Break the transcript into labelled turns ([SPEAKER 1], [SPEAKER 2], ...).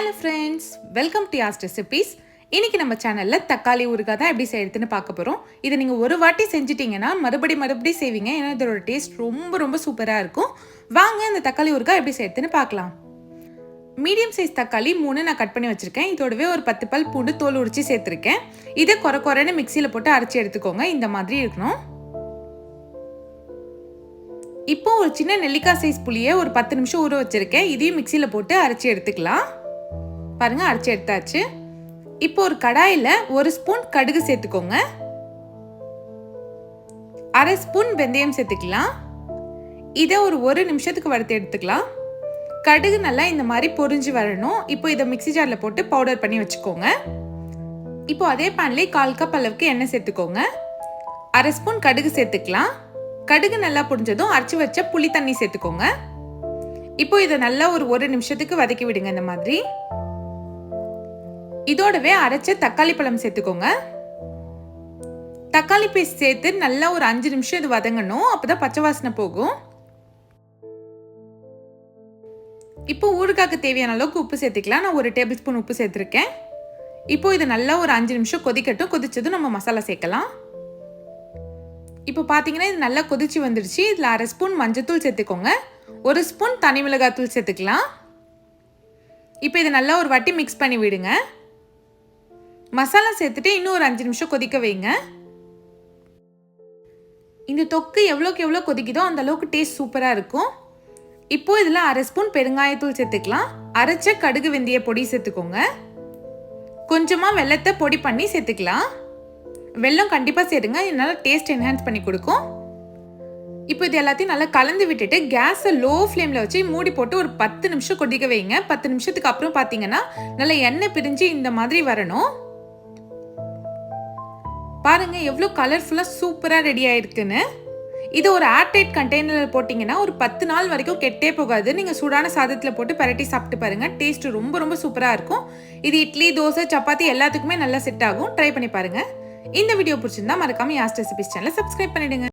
[SPEAKER 1] Hello friends welcome to Yas recipes இன்னைக்கு நம்ம சேனலில் தக்காளி ஊறுகாய் தான் எப்படி செய்யறதுன்னு பார்க்க போகிறோம் இதை நீங்கள் ஒரு வாட்டி செஞ்சிட்டிங்கன்னா மறுபடி மறுபடி செய்வீங்க. ஏன்னா இதோட டேஸ்ட் ரொம்ப ரொம்ப சூப்பராக இருக்கும். வாங்க இந்த தக்காளி ஊறுகாய் எப்படி செய்யறதுன்னு பார்க்கலாம். மீடியம் சைஸ் தக்காளி மூணு நான் கட் பண்ணி வச்சுருக்கேன். இதோடவே ஒரு பத்து பல் பூண்டு தோல் உரிச்சு சேர்த்துருக்கேன். இதை குறை குறைன்னு மிக்சியில் போட்டு அரைச்சி எடுத்துக்கோங்க. இந்த மாதிரி இருக்கணும். இப்போ ஒரு சின்ன நெல்லிக்காய் சைஸ் புளியை ஒரு பத்து நிமிஷம் ஊற வச்சுருக்கேன். இதையும் மிக்சியில் போட்டு அரைச்சி எடுத்துக்கலாம். பாருங்கள் அரைச்சி எடுத்தாச்சு. இப்போ ஒரு கடாயில் ஒரு ஸ்பூன் கடுகு சேர்த்துக்கோங்க. அரை ஸ்பூன் வெந்தயம் சேர்த்துக்கலாம். இதை ஒரு ஒரு நிமிஷத்துக்கு வறுத்து எடுத்துக்கலாம். கடுகு நல்லா இந்த மாதிரி பொரிஞ்சு வரணும். இப்போ இதை மிக்சி ஜாரில் போட்டு பவுடர் பண்ணி வச்சுக்கோங்க. இப்போ அதே பேன்லேயே கால் கப் அளவுக்கு எண்ணெய் சேர்த்துக்கோங்க. அரை ஸ்பூன் கடுகு சேர்த்துக்கலாம். கடுகு நல்லா புரிஞ்சதும் அரைச்சி வச்ச புளி தண்ணி சேர்த்துக்கோங்க. இப்போ இதை நல்லா ஒரு ஒரு நிமிஷத்துக்கு வதக்கி விடுங்க இந்த மாதிரி. இதோடவே அரைச்ச தக்காளி பழம் சேர்த்துக்கோங்க. தக்காளி பேஸ்ட் சேர்த்து நல்லா ஒரு அஞ்சு நிமிஷம் இது வதங்கணும். அப்போதான் பச்சை வாசனை போகும். இப்போ ஊறுகாய்க்கு தேவையான அளவுக்கு உப்பு சேர்த்துக்கலாம். நான் ஒரு டேபிள் ஸ்பூன் உப்பு சேர்த்துருக்கேன். இப்போ இது நல்லா ஒரு அஞ்சு நிமிஷம் கொதிக்கட்டும். கொதிச்சதும் நம்ம மசாலா சேர்க்கலாம். இப்போ பார்த்தீங்கன்னா இது நல்லா கொதிச்சு வந்துடுச்சு. இதில் அரை ஸ்பூன் மஞ்சத்தூள் சேர்த்துக்கோங்க. ஒரு ஸ்பூன் தனி மிளகாத்தூள் சேர்த்துக்கலாம். இப்போ இதை நல்லா ஒரு வாட்டி மிக்ஸ் பண்ணி விடுங்க. மசாலா சேர்த்துட்டு இன்னும் ஒரு அஞ்சு நிமிஷம் கொதிக்க வைங்க. இந்த தொக்கு எவ்வளோக்கு எவ்வளோ கொதிக்குதோ அந்த அளவுக்கு டேஸ்ட் சூப்பராக இருக்கும். இப்போ இதில் அரை ஸ்பூன் பெருங்காயத்தூள் சேர்த்துக்கலாம். அரைச்ச கடுகு வெந்தய பொடி சேர்த்துக்கோங்க. கொஞ்சமாக வெள்ளத்தை பொடி பண்ணி சேர்த்துக்கலாம். வெல்லம் கண்டிப்பாக சேருங்க. இதனால டேஸ்ட் என்ஹான்ஸ் பண்ணி கொடுக்கும். இப்போ இது எல்லாத்தையும் நல்லா கலந்து விட்டுட்டு கேஸை லோ ஃப்ளேமில் வச்சு மூடி போட்டு ஒரு பத்து நிமிஷம் கொதிக்க வைங்க. பத்து நிமிஷத்துக்கு அப்புறம் பார்த்தீங்கன்னா நல்லா எண்ணெய் பிரிஞ்சு இந்த மாதிரி வரணும். பாருங்க எவ்வளோ கலர்ஃபுல்லாக சூப்பராக ரெடி ஆயிருக்குன்னு. இது ஒரு ஏர்டைட் கண்டெய்னரில் போட்டிங்கன்னா ஒரு பத்து நாள் வரைக்கும் கெட்டே போகாது. நீங்கள் சூடான சாதத்தில் போட்டு பரட்டி சாப்பிட்டு பாருங்கள் டேஸ்ட் ரொம்ப ரொம்ப சூப்பராக இருக்கும். இது இட்லி தோசை சப்பாத்தி எல்லாத்துக்குமே நல்லா செட் ஆகும். ட்ரை பண்ணி பாருங்க. இந்த வீடியோ பிடிச்சிருந்தா மறக்காம யாஸ்ட் ரெசிபிஸ் சேனலை சப்ஸ்கிரைப் பண்ணிடுங்க.